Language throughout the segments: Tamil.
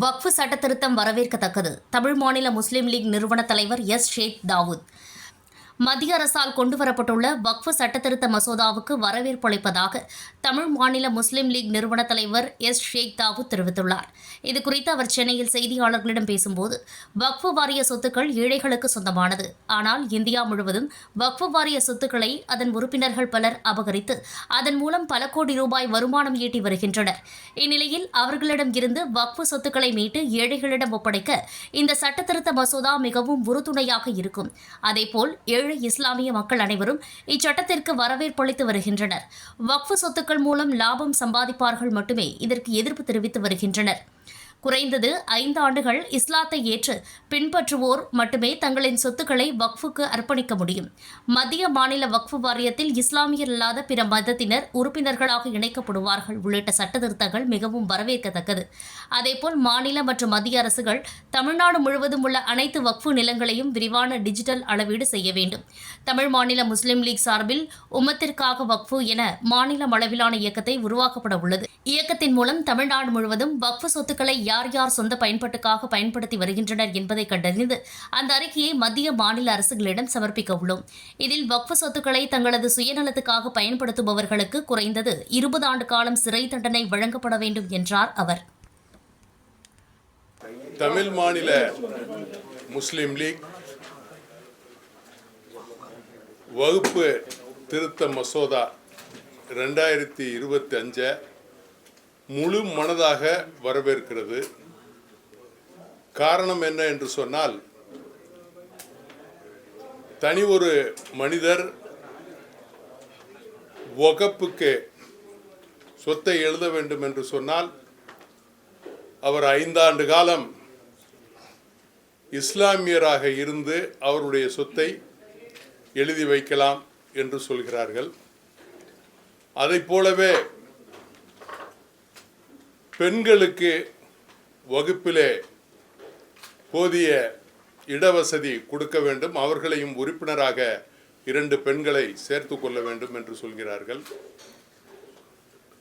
வக்ஃபு சட்டத்திருத்தம் வரவேற்கத்தக்கது. தமிழ் மாநில முஸ்லீம் லீக் நிறுவன தலைவர் எஸ். ஷேக் தாவூத். மத்திய அரசால் கொண்டுவரப்பட்டுள்ள வக்ஃபு சட்டத்திருத்த மசோதாவுக்கு வரவேற்பு அளிப்பதாக தமிழ் மாநில முஸ்லீம் லீக் நிறுவன தலைவர் எஸ். ஷேக் தாவூத் தெரிவித்துள்ளார். இதுகுறித்து அவர் சென்னையில் செய்தியாளர்களிடம் பேசும்போது வக்ஃபு வாரிய சொத்துக்கள் ஏழைகளுக்கு சொந்தமானது. ஆனால் இந்தியா முழுவதும் வக்ஃபு வாரிய சொத்துக்களை அதன் உறுப்பினர்கள் பலர் அபகரித்து அதன் மூலம் பல கோடி ரூபாய் வருமானம் ஈட்டி வருகின்றனர். இந்நிலையில் அவர்களிடம் இருந்து வக்ஃபு சொத்துக்களை மீட்டு ஏழைகளிடம் ஒப்படைக்க இந்த சட்டத்திருத்த மசோதா மிகவும் உறுதுணையாக இருக்கும். அதேபோல் ஏழு இஸ்லாமிய மக்கள் அனைவரும் இச்சட்டத்திற்கு வரவேற்பளித்து வருகின்றனர். வக்ஃபு சொத்துக்கள் மூலம் லாபம் சம்பாதிப்பார்கள் மட்டுமே இதற்கு எதிர்ப்பு தெரிவித்து வருகின்றனர். குறைந்தது ஐந்து ஆண்டுகள் இஸ்லாத்தை ஏற்று பின்பற்றுவோர் மட்டுமே தங்களின் சொத்துக்களை வக்ஃபுக்கு அர்ப்பணிக்க முடியும். மத்திய மாநில வக்ஃபு வாரியத்தில் இஸ்லாமியர் இல்லாத பிற மதத்தினர் உறுப்பினர்களாக இணைக்கப்படுவார்கள் உள்ளிட்ட சட்டத்திருத்தங்கள் மிகவும் வரவேற்கத்தக்கது. அதேபோல் மாநில மற்றும் மத்திய அரசுகள் தமிழ்நாடு முழுவதும் உள்ள அனைத்து வக்ஃபு நிலங்களையும் விரிவான டிஜிட்டல் அளவீடு செய்ய வேண்டும். தமிழ் மாநில முஸ்லிம் லீக் சார்பில் உம்மத்திற்காக வக்ஃபு என மாநிலம் அளவிலான இயக்கத்தை உருவாக்கப்பட உள்ளது. இயக்கத்தின் மூலம் தமிழ்நாடு முழுவதும் வக்ஃபு சொத்துக்களை யார் யார் சொந்த பயன்பாட்டுக்காக பயன்படுத்தி வருகின்றனர் என்பதை கண்டறிந்து அந்த அறிக்கையை மத்திய மாநில அரசுகளிடம் சமர்ப்பிக்க உள்ளோம். இதில் வக்ஃபு சொத்துக்களை தங்களது சுயநலத்துக்காக பயன்படுத்துபவர்களுக்கு குறைந்தது இருபது ஆண்டு காலம் சிறை தண்டனை வழங்கப்பட வேண்டும் என்றார் அவர். தமிழ் மாநில முஸ்லிம் லீக் வகுப்பு திருத்த மசோதா ரெண்டாயிரத்தி இருபத்தி அஞ்சை முழு மனதாக வரவேற்கிறது. காரணம் என்ன என்று சொன்னால் தனி ஒரு மனிதர் வகப்புக்கு சொத்தை எழுத வேண்டும் என்று சொன்னால் அவர் ஐந்தாண்டு காலம் இஸ்லாமியராக இருந்து அவருடைய சொத்தை எழுதி வைக்கலாம் என்று சொல்கிறார்கள். அதைப் போலவே பெண்களுக்கு வகுப்பிலே போதிய இடவசதி கொடுக்க வேண்டும். அவர்களையும் உறுப்பினராக இரண்டு பெண்களை சேர்த்து கொள்ள வேண்டும் என்று சொல்கிறார்கள்.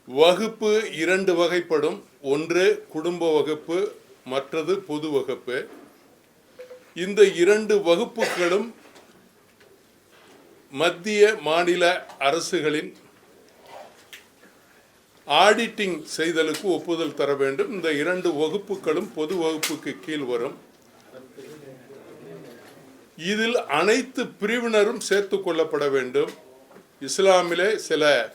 வகுப்பு இரண்டு வகைப்படும். ஒன்று குடும்ப வகுப்பு மற்றது பொது வகுப்பு. இந்த இரண்டு வகுப்புகளும் மத்திய மாநில அரசுகளின் ஆடிட்டிங் செய்தலுக்கு ஒப்புதல் தர வேண்டும். இந்த இரண்டு வகுப்புகளும் பொது வகுப்புக்கு கீழ் வரும். இதில் அனைத்து பிரிவினரும் சேர்த்து கொள்ளப்பட வேண்டும். இஸ்லாமிலே சில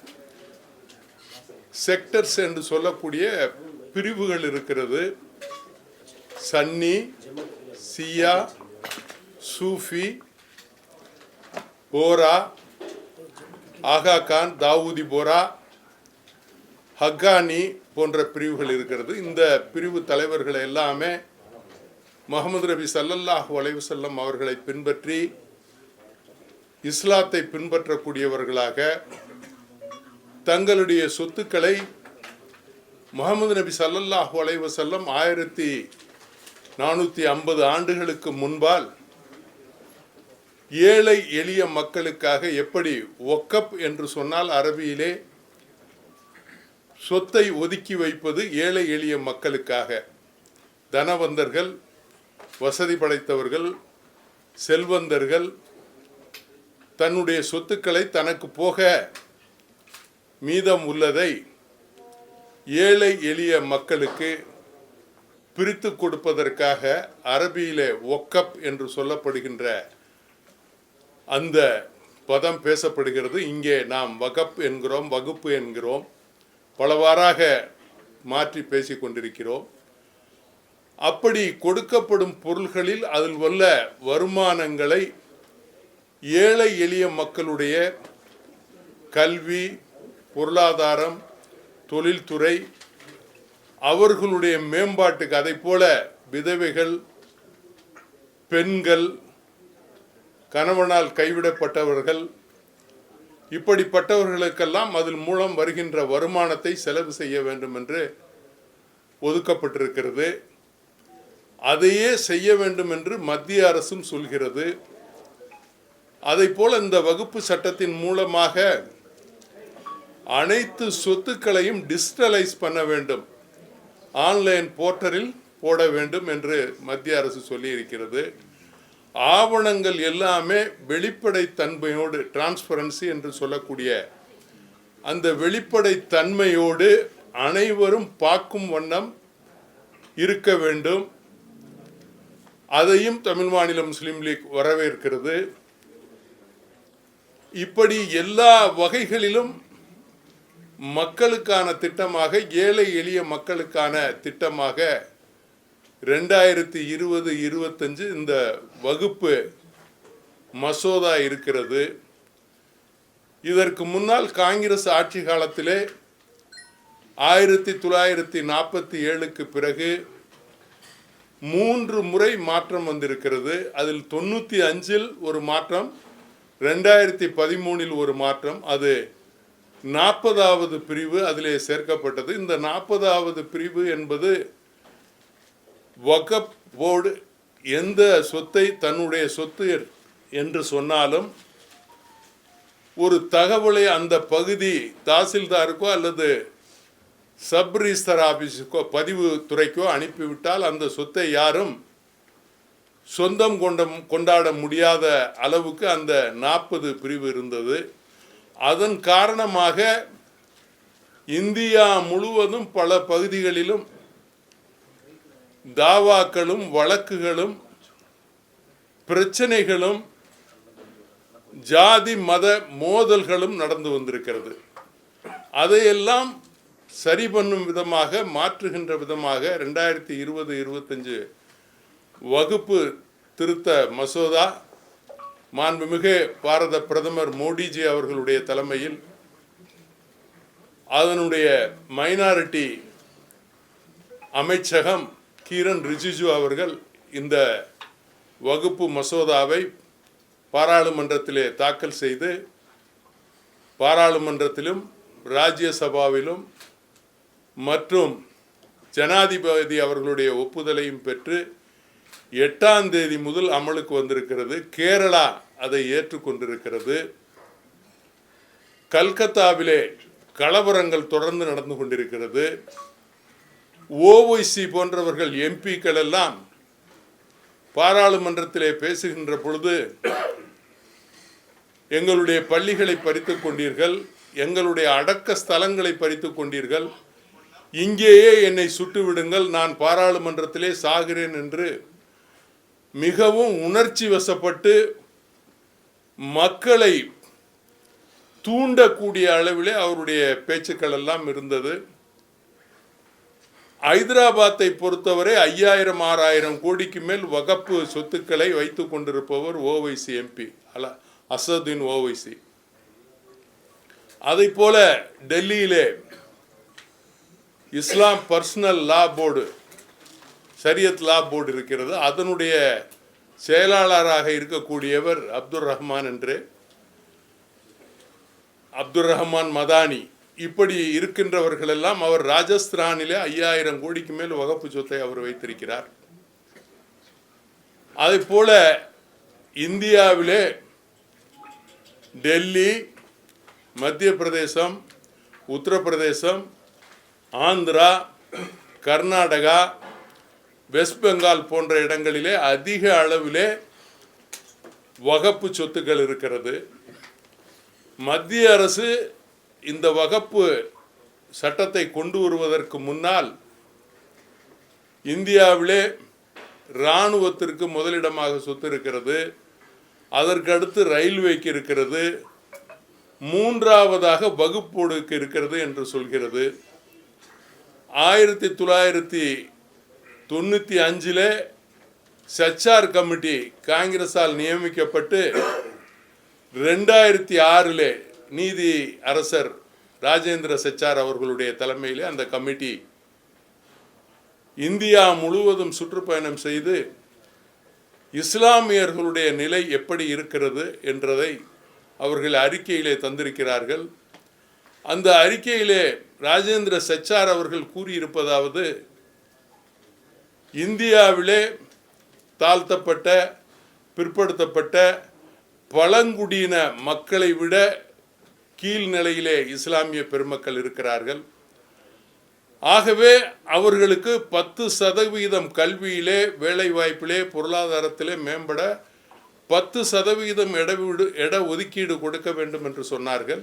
செக்டர்ஸ் என்று சொல்லக்கூடிய பிரிவுகள் இருக்கிறது. சன்னி சியா சூஃபி போரா ஆகா கான் தாவூதி போரா ஹக்கானி போன்ற பிரிவுகள் இருக்கிறது. இந்த பிரிவு தலைவர்கள் எல்லாமே முகமது ரபி சல்லல்லாஹு வளைவு செல்லம் அவர்களை பின்பற்றி இஸ்லாத்தை பின்பற்றக்கூடியவர்களாக தங்களுடைய சொத்துக்களை முகமது நபி சல்லல்லாஹு அலைஹி செல்லம் ஆயிரத்தி நானூற்றி ஐம்பது ஆண்டுகளுக்கு முன்பால் ஏழை எளிய மக்களுக்காக எப்படி ஒக்கப் என்று சொன்னால் அரபியிலே சொத்தை ஒதுக்கி வைப்பது ஏழை எளிய மக்களுக்காக. தனவந்தர்கள் வசதி படைத்தவர்கள் செல்வந்தர்கள் தன்னுடைய சொத்துக்களை தனக்கு போக மீதம் உள்ளதை ஏழை எளிய மக்களுக்கு பிரித்து கொடுப்பதற்காக அரபியிலே ஒக்கப் என்று சொல்லப்படுகின்ற அந்த பதம் பேசப்படுகிறது. இங்கே நாம் வகப் என்கிறோம் வகுப்பு என்கிறோம். பலவாறாக மாற்றி பேசிக் கொண்டிருக்கிறோம். அப்படி கொடுக்கப்படும் பொருள்களில் அதில் உள்ள வருமானங்களை ஏழை எளிய மக்களுடைய கல்வி பொருளாதாரம் தொழில்துறை அவர்களுடைய மேம்பாட்டுக்கு அதை போல விதவைகள் பெண்கள் கணவனால் கைவிடப்பட்டவர்கள் இப்படிப்பட்டவர்களுக்கெல்லாம் அதன் மூலம் வருகின்ற வருமானத்தை செலவு செய்ய வேண்டும் என்று ஒதுக்கப்பட்டிருக்கிறது. அதையே செய்ய வேண்டும் என்று மத்திய அரசும் சொல்கிறது. அதை போல இந்த வகுப்பு சட்டத்தின் மூலமாக அனைத்து சொத்துக்களையும் டிஜிட்டலைஸ் பண்ண வேண்டும். ஆன்லைன் போர்ட்டலில் போட வேண்டும் என்று மத்திய அரசு சொல்லியிருக்கிறது. ஆவணங்கள் எல்லாமே வெளிப்படைத்தன்மையோடு டிரான்ஸ்பரன்சி என்று சொல்லக்கூடிய அந்த வெளிப்படைத்தன்மையோடு அனைவரும் பார்க்கும் வண்ணம் இருக்க வேண்டும். அதையும் தமிழ் மாநில முஸ்லீம் லீக் வரவேற்கிறது. இப்படி எல்லா வகைகளிலும் மக்களுக்கான திட்டமாக ஏழை எளிய மக்களுக்கான திட்டமாக ரெண்டாயிரத்தி இருபது இருபத்தஞ்சு இந்த வகுப்பு மசோதா இருக்கிறது. இதற்கு முன்னால் காங்கிரஸ் ஆட்சி காலத்திலே ஆயிரத்தி தொள்ளாயிரத்தி நாற்பத்தி ஏழுக்கு பிறகு மூன்று முறை மாற்றம் வந்திருக்கிறது. அதில் தொண்ணூற்றி அஞ்சில் ஒரு மாற்றம் ரெண்டாயிரத்தி பதிமூணில் ஒரு மாற்றம் அது நாற்பதாவது பிரிவு அதிலே சேர்க்கப்பட்டது. இந்த நாற்பதாவது பிரிவு என்பது வகப் போர்டு எந்த சொத்தை தன்னுடைய சொத்து என்று சொன்னாலும் ஒரு தகவலை அந்த பகுதி தாசில்தாருக்கோ அல்லது சப் ரிஜிஸ்டர் ஆபீஸுக்கோ பதிவு துறைக்கோ அனுப்பிவிட்டால் அந்த சொத்தை யாரும் சொந்தம் கொண்ட கொண்டாட முடியாத அளவுக்கு அந்த நாற்பது பிரிவு இருந்தது. அதன் காரணமாக இந்தியா முழுவதும் பல பகுதிகளிலும் தாவாக்களும் வழக்குகளும் பிரச்சனைகளும் ஜாதி மத மோதல்களும் நடந்து வந்திருக்கிறது. அதையெல்லாம் சரி பண்ணும் விதமாக மாற்றுகின்ற விதமாக ரெண்டாயிரத்தி இருபது இருபத்தஞ்சு வகுப்பு திருத்த மசோதா மாண்புமிகு பாரத பிரதமர் மோடிஜி அவர்களுடைய தலைமையில் அதனுடைய மைனாரிட்டி அமைச்சகம் கிரண் ரிஜிஜு அவர்கள் இந்த வகுப்பு மசோதாவை பாராளுமன்றத்திலே தாக்கல் செய்து பாராளுமன்றத்திலும் ராஜ்யசபாவிலும் மற்றும் ஜனாதிபதி அவர்களுடைய ஒப்புதலையும் பெற்று எட்டாம் தேதி முதல் அமலுக்கு வந்திருக்கிறது. கேரளா அதை ஏற்றுக்கொண்டிருக்கிறது. கல்கத்தாவிலே கலவரங்கள் தொடர்ந்து நடந்து கொண்டிருக்கிறது. ஓஒய்சி போன்றவர்கள் எம்பிக்கள் எல்லாம் பாராளுமன்றத்திலே பேசுகின்ற பொழுது எங்களுடைய பள்ளிகளை பறித்து கொண்டீர்கள் எங்களுடைய அடக்க ஸ்தலங்களை பறித்து கொண்டீர்கள் இங்கேயே என்னை சுட்டுவிடுங்கள் நான் பாராளுமன்றத்திலே சாகிறேன் என்று மிகவும் உணர்ச்சி வசப்பட்டு மக்களை தூண்டக்கூடிய அளவிலே அவருடைய பேச்சுக்கள் எல்லாம் இருந்தது. ஐதராபாத்தை பொறுத்தவரை ஐயாயிரம் ஆறாயிரம் கோடிக்கு மேல் வகப்பு சொத்துக்களை வைத்து கொண்டிருப்பவர் ஓவைசி எம்பி அல்ல அசதுதீன் ஓவைசி. அதை போல டெல்லியிலே Islam personal law board Shariat law board இருக்கிறது. அதனுடைய செயலாளராக இருக்கக்கூடியவர் அப்துல் ரஹ்மான் என்று. அப்துல் ரஹ்மான் மதானி. இப்படி இருக்கின்றவர்கள் எல்லாம் அவர் ராஜஸ்தானிலே ஐயாயிரம் கோடிக்கு மேல் வகுப்பு சொத்தை அவர் வைத்திருக்கிறார். அதை போல இந்தியாவிலே டெல்லி மத்திய பிரதேசம் உத்தரப்பிரதேசம் ஆந்திரா கர்நாடகா வெஸ்ட் பெங்கால் போன்ற இடங்களிலே அதிக அளவிலே வகப்பு சொத்துக்கள் இருக்கிறது. மத்திய அரசு இந்த வகப்பு சட்டத்தை கொண்டு வருவதற்கு முன்னால் இந்தியாவிலே இராணுவத்திற்கு முதலிடமாக சொத்து இருக்கிறது அதற்கடுத்து ரயில்வேக்கு இருக்கிறது மூன்றாவதாக வகுப்போடுக்கு இருக்கிறது என்று சொல்கிறது. ஆயிரத்தி தொள்ளாயிரத்தி தொண்ணூற்றி அஞ்சில் சச்சார் கமிட்டி காங்கிரஸால் நியமிக்கப்பட்டு ரெண்டாயிரத்தி ஆறில் நீதி அரசர் ராஜேந்திர செச்சார் அவர்களுடைய தலைமையிலே அந்த கமிட்டி இந்தியா முழுவதும் சுற்றுப்பயணம் செய்து இஸ்லாமியர்களுடைய நிலை எப்படி இருக்கிறது என்றதை அவர்கள் அறிக்கையிலே தந்திருக்கிறார்கள். அந்த அறிக்கையிலே ராஜேந்திர செச்சார் அவர்கள் கூறியிருப்பதாவது இந்தியாவிலே தாழ்த்தப்பட்ட பிற்படுத்தப்பட்ட பழங்குடியின மக்களை விட கீழ்நிலையிலே இஸ்லாமிய பெருமக்கள் இருக்கிறார்கள். ஆகவே அவர்களுக்கு பத்து சதவீதம் கல்வியிலே வேலைவாய்ப்பிலே பொருளாதாரத்திலே மேம்பட பத்து சதவீதம் இட இட ஒதுக்கீடு கொடுக்க வேண்டும் என்று சொன்னார்கள்.